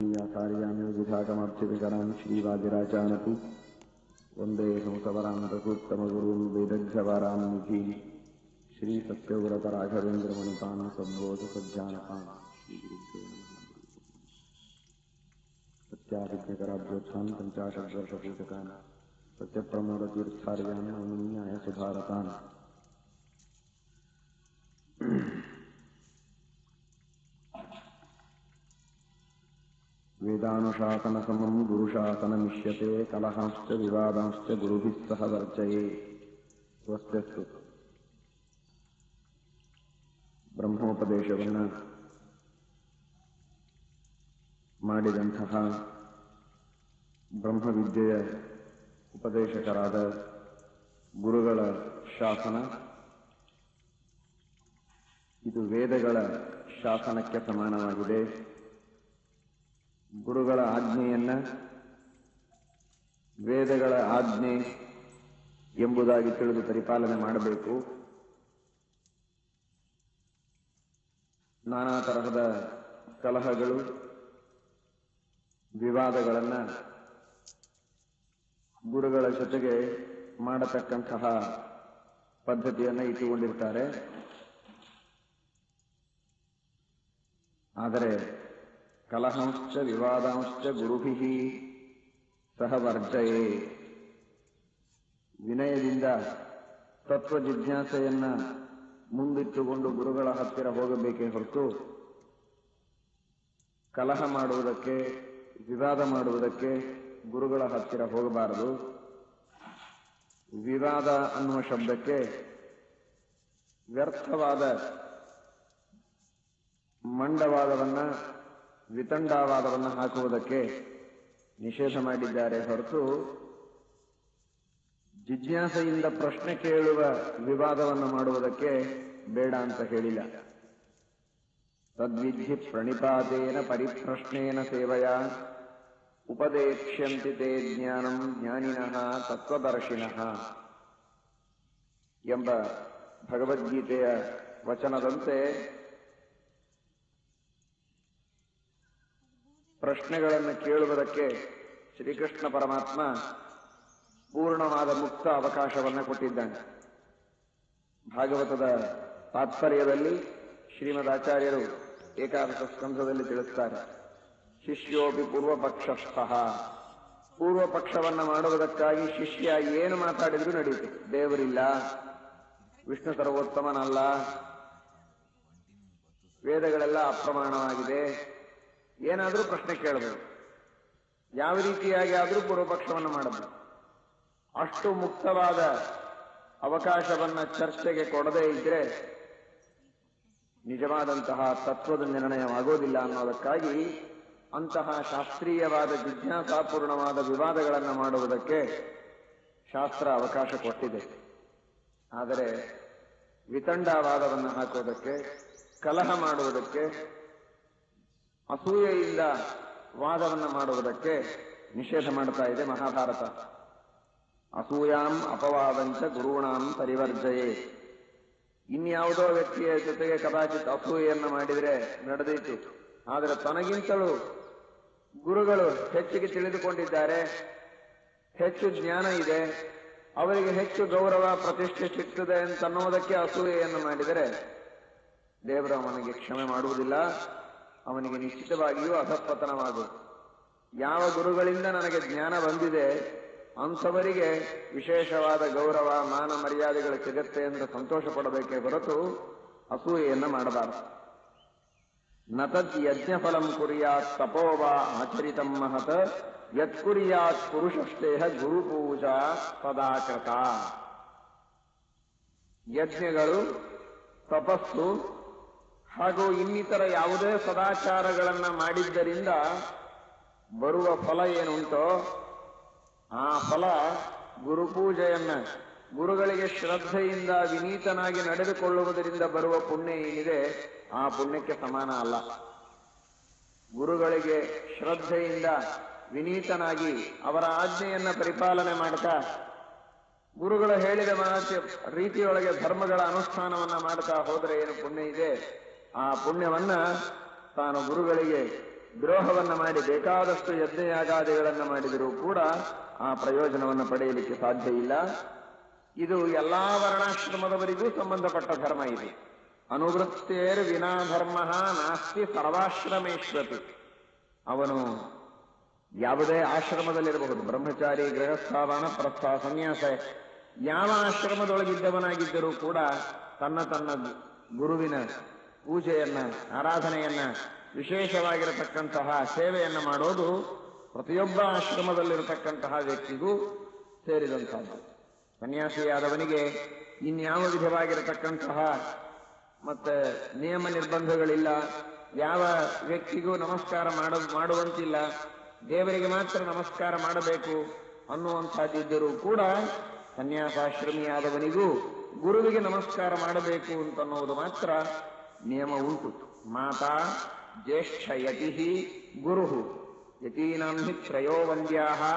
कार्यामेविधागमब्धिकरान् श्रीवादिराजानतु वंदे संसवरां रघुत्तमगुरुं वेदग्धवरान्मुखी श्रीसत्यव्रतराघवेन्द्रमणिपान् सद्बोधसज्जानपान् सत्याभिज्ञकराभ्योत्थान् पञ्चाशद्वर्षपूजकान् सत्यप्रमोदतीर्थार्यान् अवनीयाय सुधारतान् वेदानुशासनसमम् गुरुशासनमिष्यते कलहांश्च विवादांश्च गुरुभिः सह वर्जये ಸ್ವಸ್ಥಸ್ತು ಬ್ರಹ್ಮೋಪದೇಶವನ್ನು ಮಾಡಿದಂತಹ ಬ್ರಹ್ಮವಿದ್ಯೆಯ ಉಪದೇಶಕರಾದ ಗುರುಗಳ ಶಾಸನ ಇದು ವೇದಗಳ ಶಾಸನಕ್ಕೆ ಸಮಾನವಾಗಿದೆ ಗುರುಗಳ ಆಜ್ಞೆಯನ್ನ, ವೇದಗಳ ಆಜ್ಞೆ ಎಂಬುದಾಗಿ ತಿಳಿದು ಪರಿಪಾಲನೆ ಮಾಡಬೇಕು. ನಾನಾ ತರಹದ ಕಲಹಗಳು, ವಿವಾದಗಳನ್ನ ಗುರುಗಳ ಜೊತೆಗೆ ಮಾಡತಕ್ಕಂತಹ ಪದ್ಧತಿಯನ್ನು ಇಟ್ಟುಕೊಂಡಿರ್ತಾರೆ. ಆದರೆ ಕಲಹಂಶ್ಚ ವಿವಾದಾಂಶ್ಚ ಗುರುಭಿ ಸಹ ವರ್ಜಯೇ. ವಿನಯದಿಂದ ತತ್ವ ಜಿಜ್ಞಾಸೆಯನ್ನ ಮುಂದಿಟ್ಟುಕೊಂಡು ಗುರುಗಳ ಹತ್ತಿರ ಹೋಗಬೇಕೇ ಹೊರತು ಕಲಹ ಮಾಡುವುದಕ್ಕೆ, ವಿವಾದ ಮಾಡುವುದಕ್ಕೆ ಗುರುಗಳ ಹತ್ತಿರ ಹೋಗಬಾರದು. ವಿವಾದ ಅನ್ನುವ ಶಬ್ದಕ್ಕೆ ವ್ಯರ್ಥವಾದ ಮಂಡವಾದವನ್ನ ವಿತಂಡಾವಾದವನ್ನ ಹಾಕುವುದಕ್ಕೆ ನಿಷೇಧ ಮಾಡಿದ್ದಾರೆ ಹೊರತು ಜಿಜ್ಞಾಸೆಯಿಂದ ಪ್ರಶ್ನೆ ಕೇಳುವ ವಿವಾದವನ್ನು ಮಾಡುವುದಕ್ಕೆ ಬೇಡ ಅಂತ ಹೇಳಿಲ್ಲ. ತದ್ವಿಧಿ ಪ್ರಣಿಪಾತೇನ ಪರಿಪ್ರಶ್ನೇನ ಸೇವೆಯ ಉಪದೇಕ್ಷ್ಯಂತಿ ತೇ ಜ್ಞಾನಂ ಜ್ಞಾನಿನಃ ತತ್ವದರ್ಶಿನಃ ಎಂಬ ಭಗವದ್ಗೀತೆಯ ವಚನದಂತೆ ಪ್ರಶ್ನೆಗಳನ್ನು ಕೇಳುವುದಕ್ಕೆ ಶ್ರೀಕೃಷ್ಣ ಪರಮಾತ್ಮ ಪೂರ್ಣವಾದ ಮುಕ್ತ ಅವಕಾಶವನ್ನು ಕೊಟ್ಟಿದ್ದಾನೆ. ಭಾಗವತದ ತಾತ್ಪರ್ಯದಲ್ಲಿ ಶ್ರೀಮದ್ ಆಚಾರ್ಯರು ಏಕಾದಶ ಸ್ಕಂಧದಲ್ಲಿ ತಿಳಿಸ್ತಾರೆ. ಶಿಷ್ಯೋಪಿ ಪೂರ್ವ ಪಕ್ಷಸ್ಥಃ ಪೂರ್ವ ಪಕ್ಷವನ್ನು ಮಾಡುವುದಕ್ಕಾಗಿ ಶಿಷ್ಯ ಏನು ಮಾತಾಡಿದ್ರು ನಡೆಯಿತು ದೇವರಿಲ್ಲ, ವಿಷ್ಣು ಸರ್ವೋತ್ತಮನಲ್ಲ, ವೇದಗಳೆಲ್ಲ ಅಪ್ರಮಾಣವಾಗಿದೆ. ಏನಾದರೂ ಪ್ರಶ್ನೆ ಕೇಳಬೇಕು. ಯಾವ ರೀತಿಯಾಗಿ ಆದರೂ ಪೂರ್ವಪಕ್ಷವನ್ನು ಮಾಡಬೇಕು. ಅಷ್ಟು ಮುಕ್ತವಾದ ಅವಕಾಶವನ್ನ ಚರ್ಚೆಗೆ ಕೊಡದೇ ಇದ್ರೆ ನಿಜವಾದಂತಹ ತತ್ವದ ನಿರ್ಣಯವಾಗೋದಿಲ್ಲ ಅನ್ನೋದಕ್ಕಾಗಿ ಅಂತಹ ಶಾಸ್ತ್ರೀಯವಾದ ಜಿಜ್ಞಾಸಾಪೂರ್ಣವಾದ ವಿವಾದಗಳನ್ನು ಮಾಡುವುದಕ್ಕೆ ಶಾಸ್ತ್ರ ಅವಕಾಶ ಕೊಟ್ಟಿದೆ. ಆದರೆ ವಿತಂಡವಾದವನ್ನು ಹಾಕುವುದಕ್ಕೆ ಕಲಹ ಮಾಡುವುದಕ್ಕೆ ಅಸೂಯೆಯಿಂದ ವಾದವನ್ನು ಮಾಡುವುದಕ್ಕೆ ನಿಷೇಧ ಮಾಡ್ತಾ ಇದೆ ಮಹಾಭಾರತ. ಅಸೂಯಾಂ ಅಪವಾದಂಚ ಗುರುಣಾಂ ಪರಿವರ್ಜಯೇ. ಇನ್ಯಾವುದೋ ವ್ಯಕ್ತಿಯ ಜೊತೆಗೆ ಕದಾಚಿತ್ ಅಸೂಯೆಯನ್ನು ಮಾಡಿದರೆ ನಡೆದಿತ್ತು ಆದರೆ ತನಗಿಂತಲೂ ಗುರುಗಳು ಹೆಚ್ಚಿಗೆ ತಿಳಿದುಕೊಂಡಿದ್ದಾರೆ. ಹೆಚ್ಚು ಜ್ಞಾನ ಇದೆ. ಅವರಿಗೆ ಹೆಚ್ಚು ಗೌರವ ಪ್ರತಿಷ್ಠೆ ಸಿಗ್ತದೆ ಅಂತನ್ನುವುದಕ್ಕೆ ಅಸೂಯೆಯನ್ನು ಮಾಡಿದರೆ ದೇವರ ಅವನಿಗೆ ಕ್ಷಮೆ ಮಾಡುವುದಿಲ್ಲ. ಅವನಿಗೆ ನಿಶ್ಚಿತವಾಗಿಯೂ ಅಧಪತನವಾಗುವುದು. ಯಾವ ಗುರುಗಳಿಂದ ನನಗೆ ಜ್ಞಾನ ಬಂದಿದೆ, ಅಂಥವರಿಗೆ ವಿಶೇಷವಾದ ಗೌರವ, ಮಾನ ಮರ್ಯಾದೆಗಳು ಸಿಗತ್ತೆ ಎಂದು ಸಂತೋಷ ಪಡಬೇಕೇ ಹೊರತು ಅಸೂಯೆಯನ್ನು ಮಾಡಬಾರದು. ನತದ್ ಯಜ್ಞಫಲಂ ಕುರಿಯಾತ್ ತಪೋವಾ ಆಚರಿತ ಮಹತ್, ಯತ್ ಕುರಿಯಾತ್ ಪುರುಷಸ್ತೇಹ ಗುರುಪೂಜಾ ಸದಾಕೃತ ಯಜ್ಞಗಳು, ತಪಸ್ಸು ಹಾಗೂ ಇನ್ನಿತರ ಯಾವುದೇ ಸದಾಚಾರಗಳನ್ನ ಮಾಡಿದ್ದರಿಂದ ಬರುವ ಫಲ ಏನುಂಟೋ ಆ ಫಲ ಗುರುಪೂಜೆಯನ್ನ, ಗುರುಗಳಿಗೆ ಶ್ರದ್ಧೆಯಿಂದ ವಿನೀತನಾಗಿ ನಡೆದುಕೊಳ್ಳುವುದರಿಂದ ಬರುವ ಪುಣ್ಯ ಏನಿದೆ, ಆ ಪುಣ್ಯಕ್ಕೆ ಸಮಾನ ಅಲ್ಲ. ಗುರುಗಳಿಗೆ ಶ್ರದ್ಧೆಯಿಂದ ವಿನೀತನಾಗಿ ಅವರ ಆಜ್ಞೆಯನ್ನ ಪರಿಪಾಲನೆ ಮಾಡ್ತಾ ಗುರುಗಳು ಹೇಳಿದ ಮಾತಿ ರೀತಿಯೊಳಗೆ ಧರ್ಮಗಳ ಅನುಷ್ಠಾನವನ್ನ ಮಾಡ್ತಾ ಹೋದರೆ ಏನು ಪುಣ್ಯ ಇದೆ? ಆ ಪುಣ್ಯವನ್ನ ತಾನು ಗುರುಗಳಿಗೆ ದ್ರೋಹವನ್ನ ಮಾಡಿ ಬೇಕಾದಷ್ಟು ಯಜ್ಞಯಾಗಾದಿಗಳನ್ನ ಮಾಡಿದರೂ ಕೂಡ ಆ ಪ್ರಯೋಜನವನ್ನು ಪಡೆಯಲಿಕ್ಕೆ ಸಾಧ್ಯ ಇಲ್ಲ. ಇದು ಎಲ್ಲಾ ವರ್ಣಾಶ್ರಮದವರಿಗೂ ಸಂಬಂಧಪಟ್ಟ ಧರ್ಮ ಇದೆ. ಅನುವೃತ್ತೇರ್ ವಿನಾ ಧರ್ಮ ನಾಸ್ತಿ ಸರ್ವಾಶ್ರಮೇಶ್ವತಿ. ಅವನು ಯಾವುದೇ ಆಶ್ರಮದಲ್ಲಿರಬಹುದು. ಬ್ರಹ್ಮಚಾರಿ, ಗೃಹಸ್ಥಾವನ, ಪ್ರಸ್ಥಾ, ಸನ್ಯಾಸ, ಯಾವ ಆಶ್ರಮದೊಳಗಿದ್ದವನಾಗಿದ್ದರೂ ಕೂಡ ತನ್ನ ತನ್ನ ಗುರುವಿನ ಪೂಜೆಯನ್ನ, ಆರಾಧನೆಯನ್ನ, ವಿಶೇಷವಾಗಿರತಕ್ಕಂತಹ ಸೇವೆಯನ್ನ ಮಾಡೋದು ಪ್ರತಿಯೊಬ್ಬ ಆಶ್ರಮದಲ್ಲಿರತಕ್ಕಂತಹ ವ್ಯಕ್ತಿಗೂ ಸೇರಿದಂತಹದ್ದು ಸನ್ಯಾಸಿಯಾದವನಿಗೆ ಇನ್ಯಾವ ವಿಧವಾಗಿರತಕ್ಕಂತಹ ಮತ್ತೆ ನಿಯಮ ನಿರ್ಬಂಧಗಳಿಲ್ಲ, ಯಾವ ವ್ಯಕ್ತಿಗೂ ನಮಸ್ಕಾರ ಮಾಡ, ಮಾಡುವಂತಿಲ್ಲ, ದೇವರಿಗೆ ಮಾತ್ರ ನಮಸ್ಕಾರ ಮಾಡಬೇಕು ಅನ್ನುವಂಥದ್ದಿದ್ದರೂ ಕೂಡ ಸನ್ಯಾಸಾಶ್ರಮಿಯಾದವನಿಗೂ ಗುರುವಿಗೆ ನಮಸ್ಕಾರ ಮಾಡಬೇಕು ಅಂತನ್ನುವುದು ಮಾತ್ರ ನಿಯಮ ಉಂಟು. ಮಾತಾ ಜ್ಯೇಷ್ಠ ಯತಿ ಗುರು. ಯತೀನಾಂ ಹಿ ತ್ರಯೋ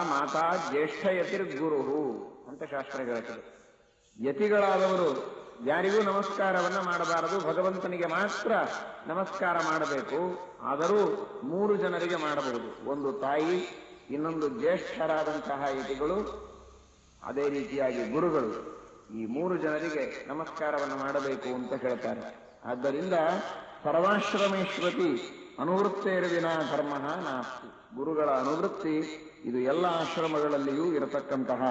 ಮಾತಾ ಜ್ಯೇಷ್ಠ ಯತಿರ್ಗುರು ಅಂತ ಶಾಸ್ತ್ರ ಹೇಳ್ತದೆ. ಯತಿಗಳಾದವರು ಯಾರಿಗೂ ನಮಸ್ಕಾರವನ್ನ ಮಾಡಬಾರದು. ಭಗವಂತನಿಗೆ ಮಾತ್ರ ನಮಸ್ಕಾರ ಮಾಡಬೇಕು. ಆದರೂ ಮೂರು ಜನರಿಗೆ ಮಾಡಬಹುದು. ಒಂದು ತಾಯಿ, ಇನ್ನೊಂದು ಜ್ಯೇಷ್ಠರಾದಂತಹ ಯತಿಗಳು, ಅದೇ ರೀತಿಯಾಗಿ ಗುರುಗಳು. ಈ ಮೂರು ಜನರಿಗೆ ನಮಸ್ಕಾರವನ್ನು ಮಾಡಬೇಕು ಅಂತ ಹೇಳ್ತಾರೆ. ಆದ್ದರಿಂದ ಸರ್ವಾಶ್ರಮೇಶ್ವತಿ ಅನುವೃತ್ತೇರ್ವಿನ ಧರ್ಮ ನಾಸ್ತಿ. ಗುರುಗಳ ಅನುವೃತ್ತಿ, ಇದು ಎಲ್ಲ ಆಶ್ರಮಗಳಲ್ಲಿಯೂ ಇರತಕ್ಕಂತಹ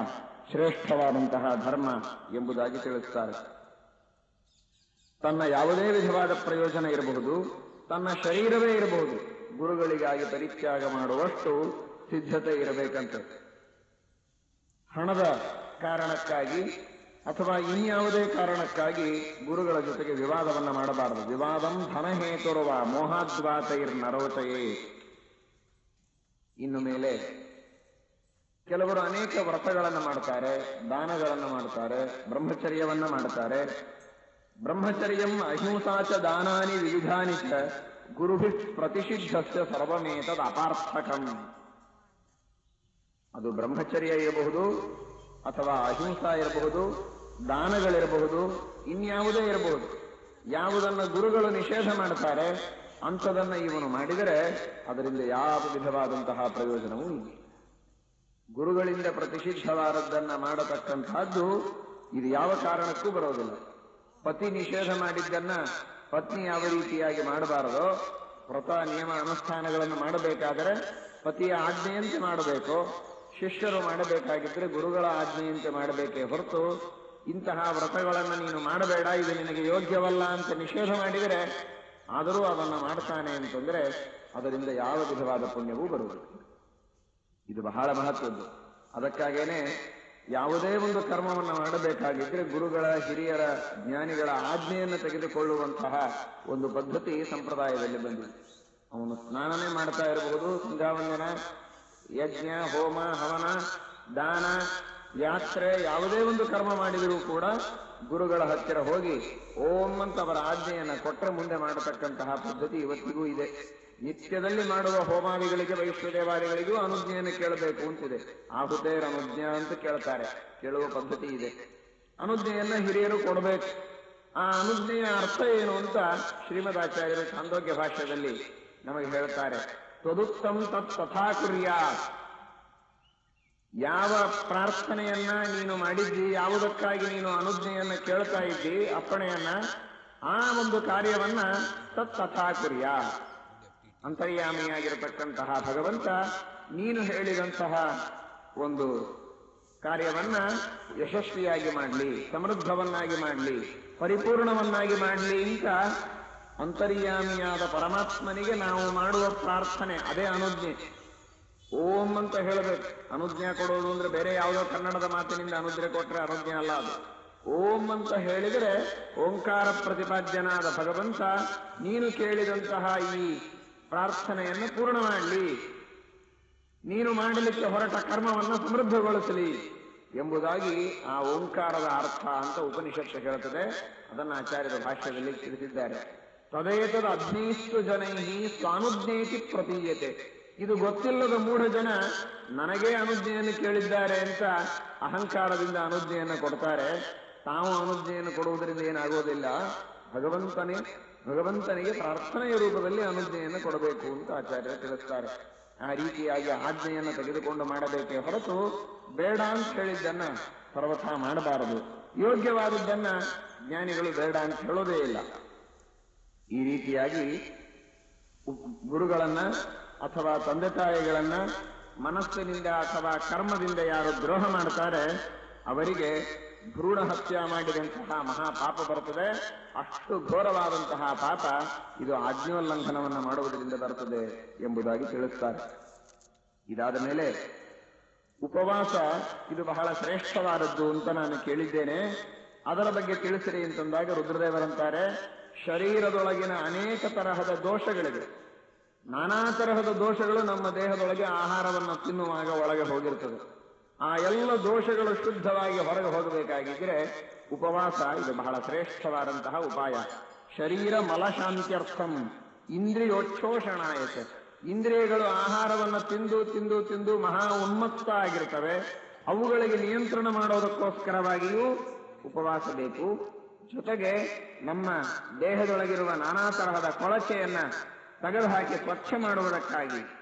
ಶ್ರೇಷ್ಠವಾದಂತಹ ಧರ್ಮ ಎಂಬುದಾಗಿ ತಿಳಿಸ್ತಾರೆ. ತನ್ನ ಯಾವುದೇ ವಿಧವಾದ ಪ್ರಯೋಜನ ಇರಬಹುದು, ತನ್ನ ಶರೀರವೇ ಇರಬಹುದು, ಗುರುಗಳಿಗಾಗಿ ಪರಿತ್ಯಾಗ ಮಾಡುವಷ್ಟು ಸಿದ್ಧತೆ ಇರಬೇಕಂತೆ. ಹಣದ ಕಾರಣಕ್ಕಾಗಿ ಅಥವಾ ಇನ್ಯಾವುದೇ ಕಾರಣಕ್ಕಾಗಿ ಗುರುಗಳ ಜೊತೆಗೆ ವಿವಾದವನ್ನು ಮಾಡಬಾರದು. ವಿವಾದಂ ಧನಹೇತುರುವ ಮೋಹಾದ್ವಾತೈರ್ ನರೋಚಯೇ ಇನ್ನು ಮೇಲೆ ಕೆಲವರು ಅನೇಕ ವ್ರತಗಳನ್ನು ಮಾಡ್ತಾರೆ, ದಾನಗಳನ್ನು ಮಾಡ್ತಾರೆ, ಬ್ರಹ್ಮಚರ್ಯವನ್ನು ಮಾಡ್ತಾರೆ. ಬ್ರಹ್ಮಚರ್ಯಂ ಅಹಿಂಸಾಚ ದಾನಾನಿ ವಿವಿಧಾನಿ ಚ ಗುರುಭಿ ಪ್ರತಿಷಿದ್ಧಸ್ಯ ಸರ್ವಮೇತದ ಅಪಾರ್ಥಕಂ. ಅದು ಬ್ರಹ್ಮಚರ್ಯ ಇರಬಹುದು ಅಥವಾ ಅಹಿಂಸಾ ಇರಬಹುದು, ದಾನಗಳಿರಬಹುದು, ಇನ್ಯಾವುದೇ ಇರಬಹುದು. ಯಾವುದನ್ನು ಗುರುಗಳು ನಿಷೇಧ ಮಾಡ್ತಾರೆ ಅಂಥದನ್ನು ಇವನು ಮಾಡಿದರೆ ಅದರಿಂದ ಯಾವ ವಿಧವಾದಂತಹ ಪ್ರಯೋಜನವೂ ಇಲ್ಲ. ಗುರುಗಳಿಂದ ಪ್ರತಿಷಿದ್ಧವಾದದ್ದನ್ನು ಮಾಡತಕ್ಕಂತಹದ್ದು ಇದು ಯಾವ ಕಾರಣಕ್ಕೂ ಬರೋದಿಲ್ಲ. ಪತಿ ನಿಷೇಧ ಮಾಡಿದ್ದನ್ನ ಪತ್ನಿ ಯಾವ ರೀತಿಯಾಗಿ ಮಾಡಬಾರದೋ, ವ್ರತ, ನಿಯಮ, ಅನುಷ್ಠಾನಗಳನ್ನು ಮಾಡಬೇಕಾದರೆ ಪತಿಯ ಆಜ್ಞೆಯಂತೆ ಮಾಡಬೇಕು. ಶಿಷ್ಯರು ಮಾಡಬೇಕಾಗಿದ್ರೆ ಗುರುಗಳ ಆಜ್ಞೆಯಂತೆ ಮಾಡಬೇಕೇ ಹೊರತು ಇಂತಹ ವ್ರತಗಳನ್ನು ನೀನು ಮಾಡಬೇಡ, ಇದು ನಿನಗೆ ಯೋಗ್ಯವಲ್ಲ ಅಂತ ನಿಷೇಧ ಮಾಡಿದರೆ ಆದರೂ ಅದನ್ನು ಮಾಡ್ತಾನೆ ಅಂತಂದ್ರೆ ಅದರಿಂದ ಯಾವ ವಿಧವಾದ ಪುಣ್ಯವೂ ಬರುವುದು ಇದು ಬಹಳ ಮಹತ್ವದ್ದು. ಅದಕ್ಕಾಗೇನೆ ಯಾವುದೇ ಒಂದು ಕರ್ಮವನ್ನು ಮಾಡಬೇಕಾಗಿದ್ರೆ ಗುರುಗಳ ಹಿರಿಯರ ಜ್ಞಾನಿಗಳ ಆಜ್ಞೆಯನ್ನು ತೆಗೆದುಕೊಳ್ಳುವಂತಹ ಒಂದು ಪದ್ಧತಿ ಸಂಪ್ರದಾಯದಲ್ಲಿ ಬಂದಿದೆ. ಅವನು ಸ್ನಾನನೇ ಮಾಡ್ತಾ ಇರಬಹುದು ಸಂಧ್ಯಾವಂದನ ಯಜ್ಞ, ಹೋಮ, ಹವನ, ದಾನ, ಯಾತ್ರೆ, ಯಾವುದೇ ಒಂದು ಕರ್ಮ ಮಾಡಿದರೂ ಕೂಡ ಗುರುಗಳ ಹತ್ತಿರ ಹೋಗಿ ಓಂ ಅಂತ ಅವರ ಆಜ್ಞೆಯನ್ನು ಕೊಟ್ಟರೆ ಮುಂದೆ ಮಾಡತಕ್ಕಂತಹ ಪದ್ಧತಿ ಇವತ್ತಿಗೂ ಇದೆ. ನಿತ್ಯದಲ್ಲಿ ಮಾಡುವ ಹೋಮಾದಿಗಳಿಗೆ ವೈಶ್ವದೇವಾದಿಗಳಿಗೂ ಅನುಜ್ಞೆಯನ್ನು ಕೇಳಬೇಕು ಅಂತಿದೆ. ಆಹುತೇರ್ ಅನುಜ್ಞೆ ಅಂತ ಕೇಳ್ತಾರೆ. ಕೇಳುವ ಪದ್ಧತಿ ಇದೆ. ಅನುಜ್ಞೆಯನ್ನ ಹಿರಿಯರು ಕೊಡಬೇಕು. ಆ ಅನುಜ್ಞೆಯ ಅರ್ಥ ಏನು ಅಂತ ಶ್ರೀಮದಾಚಾರ್ಯರು ಛಾಂದೋಗ್ಯ ಭಾಷೆಯಲ್ಲಿ ನಮಗೆ ಹೇಳ್ತಾರೆ. ತ್ವದುಕ್ತಂ ತತ್ ತಥಾ ಕುರಿಯಾ ಯಾವ ಪ್ರಾರ್ಥನೆಯನ್ನ ನೀನು ಮಾಡಿದ್ದಿ, ಯಾವುದಕ್ಕಾಗಿ ನೀನು ಅನುಜ್ಞೆಯನ್ನ ಕೇಳ್ತಾ ಇದ್ದಿ, ಅಪ್ಪಣೆಯನ್ನ, ಆ ಒಂದು ಕಾರ್ಯವನ್ನ ತತ್ ತಥಾ ಅಂತರ್ಯಾಮಿ ಅಂತರ್ಯಾಮಿಯಾಗಿರತಕ್ಕಂತಹ ಭಗವಂತ ನೀನು ಹೇಳಿದಂತಹ ಒಂದು ಕಾರ್ಯವನ್ನ ಯಶಸ್ವಿಯಾಗಿ ಮಾಡಲಿ, ಸಮೃದ್ಧವನ್ನಾಗಿ ಮಾಡಲಿ, ಪರಿಪೂರ್ಣವನ್ನಾಗಿ ಮಾಡಲಿ ಅಂತ ಅಂತರ್ಯಾಮಿಯಾದ ಪರಮಾತ್ಮನಿಗೆ ನಾವು ಮಾಡುವ ಪ್ರಾರ್ಥನೆ, ಅದೇ ಅನುಜ್ಞೆ. ಓಂ ಅಂತ ಹೇಳಬೇಕು. ಅನುಜ್ಞೆ ಕೊಡೋದು ಅಂದ್ರೆ ಬೇರೆ ಯಾವುದೋ ಕನ್ನಡದ ಮಾತಿನಿಂದ ಅನುಜ್ಞೆ ಕೊಟ್ಟರೆ ಅನುಜ್ಞೆ ಅಲ್ಲ ಅದು. ಓಂ ಅಂತ ಹೇಳಿದರೆ ಓಂಕಾರ ಪ್ರತಿಪಾದ್ಯನಾದ ಭಗವಂತ, ನೀನು ಕೇಳಿದಂತಹ ಈ ಪ್ರಾರ್ಥನೆಯನ್ನು ಪೂರ್ಣ ಮಾಡಲಿ. ನೀನು ಮಾಡಲಿಕ್ಕೆ ಹೊರಟ ಕರ್ಮವನ್ನು ಸಮೃದ್ಧಗೊಳಿಸಲಿ ಎಂಬುದಾಗಿ ಆ ಓಂಕಾರದ ಅರ್ಥ ಅಂತ ಉಪನಿಷತ್ತು ಹೇಳುತ್ತದೆ. ಅದನ್ನು ಆಚಾರ್ಯರ ಭಾಷ್ಯದಲ್ಲಿ ತಿಳಿಸಿದ್ದಾರೆ. ತದೇತದ ಅಗ್ನೀಷ್ಟು ಜನೈ ಸ್ವಾನುಜ್ಞೇತಿ ಪ್ರತೀಯತೆ. ಇದು ಗೊತ್ತಿಲ್ಲದ ಮೂಢ ಜನ ನನಗೇ ಅನುಜ್ಞೆಯನ್ನು ಕೇಳಿದ್ದಾರೆ ಅಂತ ಅಹಂಕಾರದಿಂದ ಅನುಜ್ಞೆಯನ್ನು ಕೊಡ್ತಾರೆ. ತಾವು ಅನುಜ್ಞೆಯನ್ನು ಕೊಡುವುದರಿಂದ ಏನಾಗುವುದಿಲ್ಲ. ಭಗವಂತನೇ, ಭಗವಂತನಿಗೆ ಪ್ರಾರ್ಥನೆಯ ರೂಪದಲ್ಲಿ ಅನುಜ್ಞೆಯನ್ನು ಕೊಡಬೇಕು ಅಂತ ಆಚಾರ್ಯರು ತಿಳಿಸ್ತಾರೆ. ಆ ರೀತಿಯಾಗಿ ಆಜ್ಞೆಯನ್ನು ತೆಗೆದುಕೊಂಡು ಮಾಡಬೇಕೇ ಹೊರತು ಬೇಡ ಅಂತ ಹೇಳಿದ್ದನ್ನ ಸರ್ವಥಾ ಮಾಡಬಾರದು. ಯೋಗ್ಯವಾದದ್ದನ್ನ ಜ್ಞಾನಿಗಳು ಬೇಡ ಅಂತ ಹೇಳೋದೇ ಇಲ್ಲ. ಈ ರೀತಿಯಾಗಿ ಗುರುಗಳನ್ನ ಅಥವಾ ತಂದೆ ತಾಯಿಗಳನ್ನ ಮನಸ್ಸಿನಿಂದ ಅಥವಾ ಕರ್ಮದಿಂದ ಯಾರು ದ್ರೋಹ ಮಾಡ್ತಾರೆ, ಅವರಿಗೆ ಭ್ರೂಣ ಹತ್ಯೆ ಮಾಡಿದಂತಹ ಮಹಾಪಾಪ ಬರುತ್ತದೆ ಅಷ್ಟು ಘೋರವಾದಂತಹ ಪಾಪ ಇದು ಆಜ್ಞೋಲ್ಲಂಘನವನ್ನು ಮಾಡುವುದರಿಂದ ಬರುತ್ತದೆ ಎಂಬುದಾಗಿ ತಿಳಿಸ್ತಾರೆ. ಇದಾದ ಮೇಲೆ ಉಪವಾಸ ಇದು ಬಹಳ ಶ್ರೇಷ್ಠವಾದದ್ದು ಅಂತ ನಾನು ಕೇಳಿದ್ದೇನೆ. ಅದರ ಬಗ್ಗೆ ತಿಳಿಸಿರಿ ಅಂತಂದಾಗ ರುದ್ರದೇವರಂತಾರೆ ಶರೀರದೊಳಗಿನ ಅನೇಕ ತರಹದ ದೋಷಗಳಿವೆ. ನಾನಾ ತರಹದ ದೋಷಗಳು ನಮ್ಮ ದೇಹದೊಳಗೆ ಆಹಾರವನ್ನು ತಿನ್ನುವಾಗ ಒಳಗೆ ಹೋಗಿರ್ತದೆ. ಆ ಎಲ್ಲ ದೋಷಗಳು ಶುದ್ಧವಾಗಿ ಹೊರಗೆ ಹೋಗಬೇಕಾಗಿದ್ರೆ ಉಪವಾಸ ಇದು ಬಹಳ ಶ್ರೇಷ್ಠವಾದಂತಹ ಉಪಾಯ. ಶರೀರ ಮಲಶಾಂತ್ಯರ್ಥಂ ಇಂದ್ರಿಯೋಚ್ಛೋಷಣಾಯತೆ. ಇಂದ್ರಿಯಗಳು ಆಹಾರವನ್ನು ತಿಂದು ತಿಂದು ತಿಂದು ಮಹಾ ಉನ್ಮತ್ತ ಆಗಿರ್ತವೆ. ಅವುಗಳಿಗೆ ನಿಯಂತ್ರಣ ಮಾಡೋದಕ್ಕೋಸ್ಕರವಾಗಿಯೂ ಉಪವಾಸ ಬೇಕು. ಜೊತೆಗೆ ನಮ್ಮ ದೇಹದೊಳಗಿರುವ ನಾನಾ ತರಹದ ಕೊಳಚೆಯನ್ನ ತೆಗೆದುಹಾಕಿ ಸ್ವಚ್ಛ ಮಾಡುವುದಕ್ಕಾಗಿ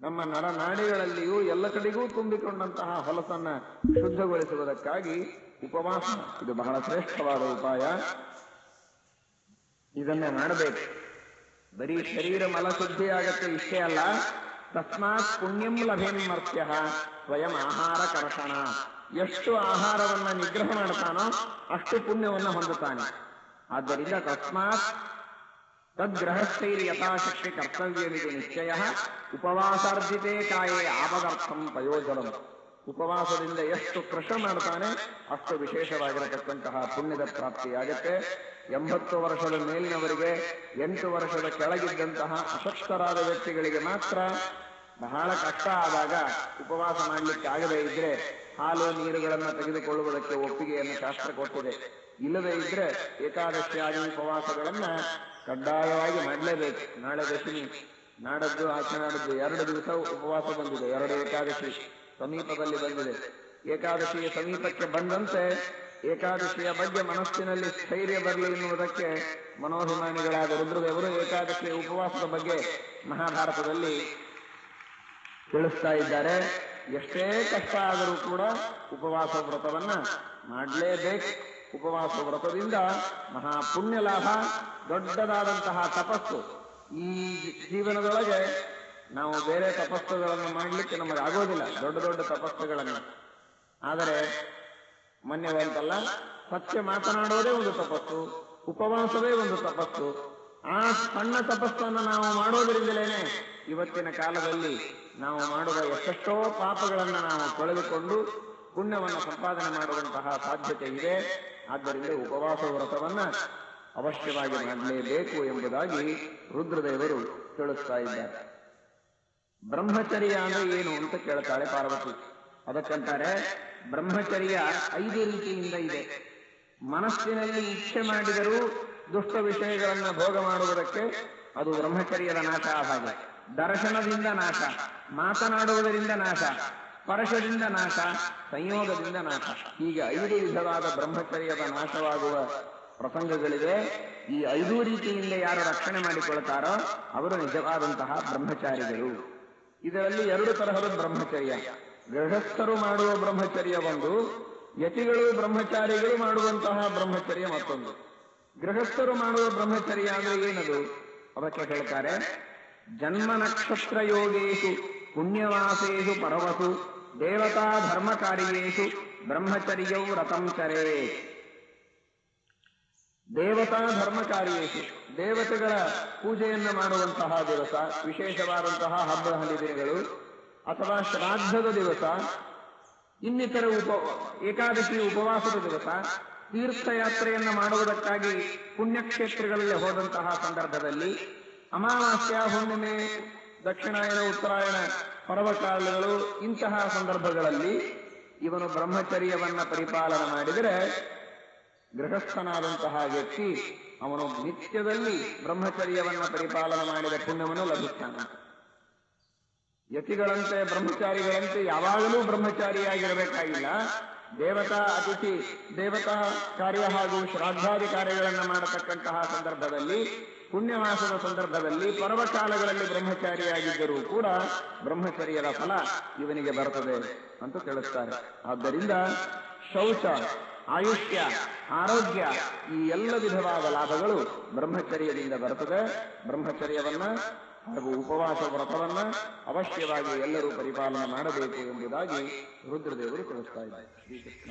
ನಮ್ಮ ನರನಾಡಿಗಳಲ್ಲಿಯೂ ಎಲ್ಲ ಕಡೆಗೂ ತುಂಬಿಕೊಂಡಂತಹ ಹೊಲಸನ್ನ ಶುದ್ಧಗೊಳಿಸುವುದಕ್ಕಾಗಿ ಉಪವಾಸ. ಇದು ಬಹಳ ಶ್ರೇಷ್ಠವಾದ ಉಪಾಯ. ಇದನ್ನ ಮಾಡಬೇಕು. ಬರೀ ಶರೀರ ಮಲಶುದ್ಧಿಯಾಗತ್ತೆ ಇಷ್ಟೇ ಅಲ್ಲ, ತಸ್ಮಾತ್ ಪುಣ್ಯಂ ಲಭೇನ್ಮರ್ತ್ಯ ಸ್ವಯಂ ಆಹಾರ ಕರ್ಷಣ. ಎಷ್ಟು ಆಹಾರವನ್ನ ನಿಗ್ರಹ ಮಾಡ್ತಾನೋ ಅಷ್ಟು ಪುಣ್ಯವನ್ನು ಹೊಂದುತ್ತಾನೆ. ಆದ್ದರಿಂದ ತಸ್ಮಾತ್ ತದ್ಗ್ರಹಸ್ಥೈರ್ ಯಥಾಶಕ್ತಿ ಕರ್ತವ್ಯವಿದೆ ನಿಶ್ಚಯ ಉಪವಾಸಾರ್ಜಿತೆ ಕಾಯೇ ಆಪದರ್ಥಂ ಪ್ರಯೋಜನ. ಉಪವಾಸದಿಂದ ಎಷ್ಟು ಕೃಷ ಮಾಡ್ತಾನೆ ಅಷ್ಟು ವಿಶೇಷವಾಗಿರತಕ್ಕಂತಹ ಪುಣ್ಯದ ಪ್ರಾಪ್ತಿಯಾಗತ್ತೆ. ಎಂಬತ್ತು ವರ್ಷದ ಮೇಲಿನವರಿಗೆ, ಎಂಟು ವರ್ಷದ ಕೆಳಗಿದ್ದಂತಹ ಅಶಕ್ತರಾದ ವ್ಯಕ್ತಿಗಳಿಗೆ ಮಾತ್ರ ಬಹಳ ಕಷ್ಟ ಆದಾಗ ಉಪವಾಸ ಮಾಡಲಿಕ್ಕೆ ಆಗದೇ ಇದ್ರೆ ಹಾಲು ನೀರುಗಳನ್ನು ತೆಗೆದುಕೊಳ್ಳುವುದಕ್ಕೆ ಒಪ್ಪಿಗೆಯನ್ನು ಶಾಸ್ತ್ರ ಕೊಟ್ಟಿದೆ. ಇಲ್ಲದೇ ಇದ್ರೆ ಏಕಾದಶಿ ಆದಿ ಉಪವಾಸಗಳನ್ನ ಕಡ್ಡಾಯವಾಗಿ ಮಾಡಲೇಬೇಕು. ನಾಳೆ ದಶಮಿ. ನಾಡದ್ದು ಆಚೆ ನಾಡದ್ದು ಎರಡು ದಿವಸ ಉಪವಾಸ ಬಂದಿದೆ. ಎರಡು ಏಕಾದಶಿ ಸಮೀಪದಲ್ಲಿ ಬಂದಿದೆ. ಏಕಾದಶಿಯ ಸಮೀಪಕ್ಕೆ ಬಂದಂತೆ ಏಕಾದಶಿಯ ಬಗ್ಗೆ ಮನಸ್ಸಿನಲ್ಲಿ ಸ್ಥೈರ್ಯ ಬರಲಿ ಎನ್ನುವುದಕ್ಕೆ ಮನೋಭಿಮಾನಿಗಳಾದ ರುದ್ರದೇವರು ಏಕಾದಶಿಯ ಉಪವಾಸದ ಬಗ್ಗೆ ಮಹಾಭಾರತದಲ್ಲಿ ತಿಳಿಸ್ತಾ ಇದ್ದಾರೆ. ಎಷ್ಟೇ ಕಷ್ಟ ಆದರೂ ಕೂಡ ಉಪವಾಸ ವ್ರತವನ್ನ ಮಾಡಲೇಬೇಕು. ಉಪವಾಸ ವ್ರತದಿಂದ ಮಹಾ ಪುಣ್ಯ ಲಾಭ, ದೊಡ್ಡದಾದಂತಹ ತಪಸ್ಸು ಈ ಜೀವನದೊಳಗೆ ನಾವು ಬೇರೆ ತಪಸ್ಸುಗಳನ್ನು ಮಾಡಲಿಕ್ಕೆ ನಮಗೆ ಆಗೋದಿಲ್ಲ, ದೊಡ್ಡ ದೊಡ್ಡ ತಪಸ್ಸುಗಳನ್ನು. ಆದರೆ ಮೊನ್ನೆ ಅಂತಲ್ಲ ಸತ್ಯ ಮಾತನಾಡೋದೇ ಒಂದು ತಪಸ್ಸು, ಉಪವಾಸವೇ ಒಂದು ತಪಸ್ಸು. ಆ ಸಣ್ಣ ತಪಸ್ಸನ್ನು ನಾವು ಮಾಡೋದರಿಂದಲೇನೆ ಇವತ್ತಿನ ಕಾಲದಲ್ಲಿ ನಾವು ಮಾಡುವ ಎಷ್ಟೆಷ್ಟೋ ಪಾಪಗಳನ್ನು ನಾವು ತೊಳೆದುಕೊಂಡು ಪುಣ್ಯವನ್ನು ಸಂಪಾದನೆ ಮಾಡುವಂತಹ ಸಾಧ್ಯತೆ ಇದೆ. ಆದ್ದರಿಂದ ಉಪವಾಸ ವ್ರತವನ್ನ ಅವಶ್ಯವಾಗಿ ಮಾಡಲೇಬೇಕು ಎಂಬುದಾಗಿ ರುದ್ರದೇವರು ತಿಳಿಸ್ತಾ ಇದ್ದಾರೆ. ಬ್ರಹ್ಮಚರ್ಯ ಅಂದ್ರೆ ಏನು ಅಂತ ಕೇಳ್ತಾಳೆ ಪಾರ್ವತಿ. ಅದಕ್ಕಂತಾರೆ, ಬ್ರಹ್ಮಚರ್ಯ ಐದು ರೀತಿಯಿಂದ ಇದೆ. ಮನಸ್ಸಿನಲ್ಲಿ ಇಚ್ಛೆ ಮಾಡಿದರೂ ದುಷ್ಟ ವಿಷಯಗಳನ್ನ ಭೋಗ ಮಾಡುವುದಕ್ಕೆ ಅದು ಬ್ರಹ್ಮಚರ್ಯದ ನಾಶ ಆದಾಗ ದರ್ಶನದಿಂದ ನಾಶ, ಮಾತನಾಡುವುದರಿಂದ ನಾಶ, ಸ್ಪರ್ಶದಿಂದ ನಾಶ, ಸಂಯೋಗದಿಂದ ನಾಶ. ಹೀಗೆ ಐದು ವಿಧವಾದ ಬ್ರಹ್ಮಚರ್ಯದ ನಾಶವಾಗುವ ಪ್ರಸಂಗಗಳಿವೆ. ಈ ಐದು ರೀತಿಯಿಂದ ಯಾರು ರಕ್ಷಣೆ ಮಾಡಿಕೊಳ್ತಾರೋ ಅವರು ನಿಜವಾದಂತಹ ಬ್ರಹ್ಮಚಾರಿಗಳು. ಇದರಲ್ಲಿ ಎರಡು ತರಹದ ಬ್ರಹ್ಮಚರ್ಯ. ಗೃಹಸ್ಥರು ಮಾಡುವ ಬ್ರಹ್ಮಚರ್ಯ ಒಂದು, ಯತಿಗಳು ಬ್ರಹ್ಮಚಾರಿಗಳು ಮಾಡುವಂತಹ ಬ್ರಹ್ಮಚರ್ಯ ಮತ್ತೊಂದು. ಗೃಹಸ್ಥರು ಮಾಡುವ ಬ್ರಹ್ಮಚರ್ಯ ಅಂದ್ರೆ ಏನದು? ಅದಕ್ಕೆ ಹೇಳ್ತಾರೆ ಜನ್ಮ ನಕ್ಷತ್ರ ಯೋಗೇಶು, ಪುಣ್ಯವಾಸೇಶು ಪರವಸು, ದೇವತಾ ಧರ್ಮ ಕಾರ್ಯೇಶು ಬ್ರಹ್ಮಚರ್ಯೌ ರಥಂ ದೇವತಾ ಧರ್ಮ ಕಾರ್ಯೇಶು ದೇವತೆಗಳ ಪೂಜೆಯನ್ನು ಮಾಡುವಂತಹ ದಿವಸ, ವಿಶೇಷವಾದಂತಹ ಹಬ್ಬ ಹರಿದಿನಗಳು, ಅಥವಾ ಶ್ರಾದ್ದದ ದಿವಸ, ಇನ್ನಿತರ ಉಪ, ಏಕಾದಶಿ ಉಪವಾಸದ ದಿವಸ, ತೀರ್ಥಯಾತ್ರೆಯನ್ನು ಮಾಡುವುದಕ್ಕಾಗಿ ಪುಣ್ಯಕ್ಷೇತ್ರಗಳಲ್ಲಿ ಹೋದಂತಹ ಸಂದರ್ಭದಲ್ಲಿ ಅಮಾವಾಸ್ಯ, ಹುಣ್ಣಿಮೆ, ದಕ್ಷಿಣಾಯನ ಉತ್ತರಾಯಣ ಪರ್ವಕಾಲಗಳು ಇಂತಹ ಸಂದರ್ಭಗಳಲ್ಲಿ ಇವನು ಬ್ರಹ್ಮಚರ್ಯವನ್ನ ಪರಿಪಾಲನೆ ಮಾಡಿದರೆ ಗೃಹಸ್ಥನಾದಂತಹ ವ್ಯಕ್ತಿ ಅವನು ನಿತ್ಯದಲ್ಲಿ ಬ್ರಹ್ಮಚರ್ಯವನ್ನ ಪರಿಪಾಲನೆ ಮಾಡಿದ ಪುಣ್ಯವನ್ನು ಲಭಿಸ್ತಾನೆ. ಯತಿಗಳಂತೆ, ಬ್ರಹ್ಮಚಾರಿಗಳಂತೆ ಯಾವಾಗಲೂ ಬ್ರಹ್ಮಚಾರಿಯಾಗಿರಬೇಕಾಗಿಲ್ಲ. ದೇವತಾ ಅತಿಥಿ, ದೇವತಾ ಕಾರ್ಯ ಹಾಗೂ ಶ್ರಾದ್ದಾದಿ ಕಾರ್ಯಗಳನ್ನು ಮಾಡತಕ್ಕಂತಹ ಸಂದರ್ಭದಲ್ಲಿ ಪುಣ್ಯವಾಸದ ಸಂದರ್ಭದಲ್ಲಿ ಪರ್ವಕಾಲಗಳಲ್ಲಿ ಬ್ರಹ್ಮಚಾರಿಯಾಗಿದ್ದರೂ ಕೂಡ ಬ್ರಹ್ಮಚರ್ಯದ ಫಲ ಇವನಿಗೆ ಬರ್ತದೆ ಅಂತ ತಿಳಿಸ್ತಾರೆ ಆದ್ದರಿಂದ ಶೌಚ, ಆಯುಷ್ಯ, ಆರೋಗ್ಯ ಈ ಎಲ್ಲ ವಿಧವಾದ ಲಾಭಗಳು ಬ್ರಹ್ಮಚರ್ಯದಿಂದ ಬರ್ತದೆ ಬ್ರಹ್ಮಚರ್ಯವನ್ನ ಹಾಗೂ ಉಪವಾಸ ವ್ರತವನ್ನ ಅವಶ್ಯವಾಗಿ ಎಲ್ಲರೂ ಪರಿಪಾಲನೆ ಮಾಡಬೇಕು ಎಂಬುದಾಗಿ ರುದ್ರದೇವರು ತಿಳಿಸ್ತಾ ಇದ್ದಾರೆ. ಶ್ರೀಕೃಷ್ಣ